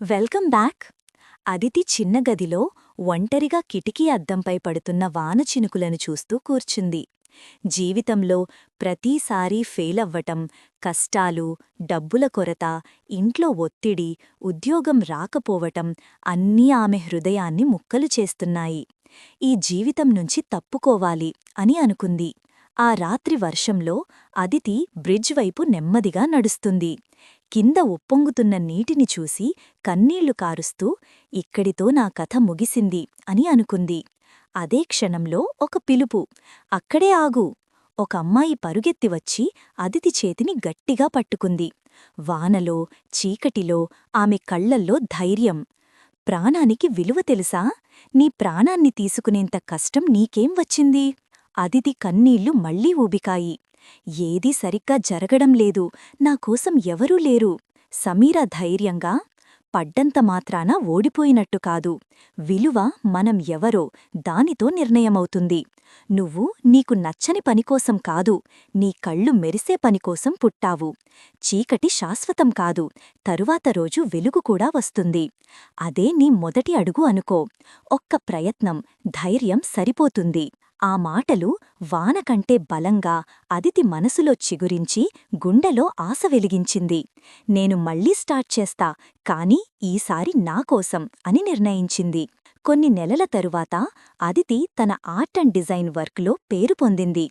Welcome back. Aditi చిన్న గదిలో ఒంటరిగా కిటికీ అద్దంపై పడుతున్న వాన చినుకులను చూస్తూ కూర్చుంది. జీవితంలో ప్రతీసారీ ఫెయిలవ్వటం కష్టాలు డబ్బుల కొరత ఇంట్లో ఒత్తిడి ఉద్యోగం రాకపోవటం అన్నీ ఆమె హృదయాన్ని ముక్కలు చేస్తున్నాయి. ఈ జీవితం నుంచి తప్పుకోవాలి అని అనుకుంది. ఆ రాత్రి వర్షంలో అదితి బ్రిడ్జ్ వైపు నెమ్మదిగా నడుస్తుంది. కింద ఉప్పొంగుతున్న నీటిని చూసి కన్నీళ్ళు కారుస్తూ ఇక్కడితో నా కథ ముగిసింది అని అనుకుంది. అదే క్షణంలో ఒక పిలుపు అక్కడే ఆగు ఒక అమ్మాయి పరుగెత్తి వచ్చి అదితి చేతిని గట్టిగా పట్టుకుంది. వానలో చీకటిలో ఆమె కళ్ళల్లో ధైర్యం. ప్రాణానికి విలువ తెలుసా? నీ ప్రాణాన్ని తీసుకునేంత కష్టం నీకేం వచ్చింది? అదితి కన్నీళ్ళు మళ్ళీ ఊబికాయి. ఏదీ సరిగ్గా జరగడం లేదు. నాకోసం ఎవరూ లేరు. సమీర ధైర్యంగా పడ్డంత మాత్రాన ఓడిపోయినట్టు కాదు. విలువ మనం ఎవరో దానితో నిర్ణయమవుతుంది. నువ్వు నీకు నచ్చని పనికోసం కాదు. నీ కళ్ళు మెరిసే పనికోసం పుట్టావు. చీకటి శాశ్వతం కాదు. తరువాత రోజు వెలుగు కూడా వస్తుంది. అదే నీ మొదటి అడుగు అనుకో. ఒక్క ప్రయత్నం ధైర్యం సరిపోతుంది. ఆ మాటలు వానకంటే బలంగా అదితి మనసులో చిగురించి గుండెలో ఆశ వెలిగించింది. నేను మళ్ళీ స్టార్ట్ చేస్తా కాని ఈసారి నాకోసం అని నిర్ణయించింది. కొన్ని నెలల తరువాత అదితి తన ఆర్ట్ అండ్ డిజైన్ వర్క్లో పేరు పొందింది.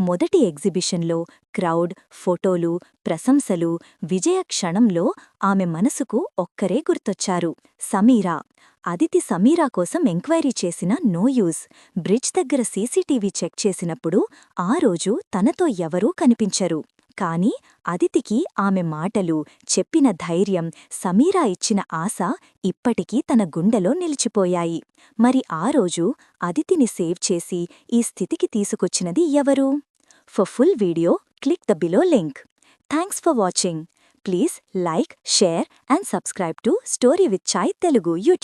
మొదటి ఎగ్జిబిషన్లో క్రౌడ్ ఫోటోలు ప్రశంసలు విజయ క్షణంలో ఆమె మనసుకు ఒక్కరే గుర్తొచ్చారు. సమీరా అదితి సమీరా కోసం ఎంక్వైరీ చేసిన నో యూజ్ బ్రిడ్జ్ దగ్గర సీసీటీవీ చెక్ చేసినప్పుడు ఆ రోజు తనతో ఎవరూ కనిపించరు. కాని అదితికి ఆమె మాటలు చెప్పిన ధైర్యం సమీరా ఇచ్చిన ఆశ ఇప్పటికీ తన గుండెలో నిలిచిపోయాయి. మరి ఆ రోజు అదితిని సేవ్ చేసి ఈ స్థితికి తీసుకొచ్చినది ఎవరు? For full video click the below link thanks for watching please like share and subscribe to story with chai Telugu YouTube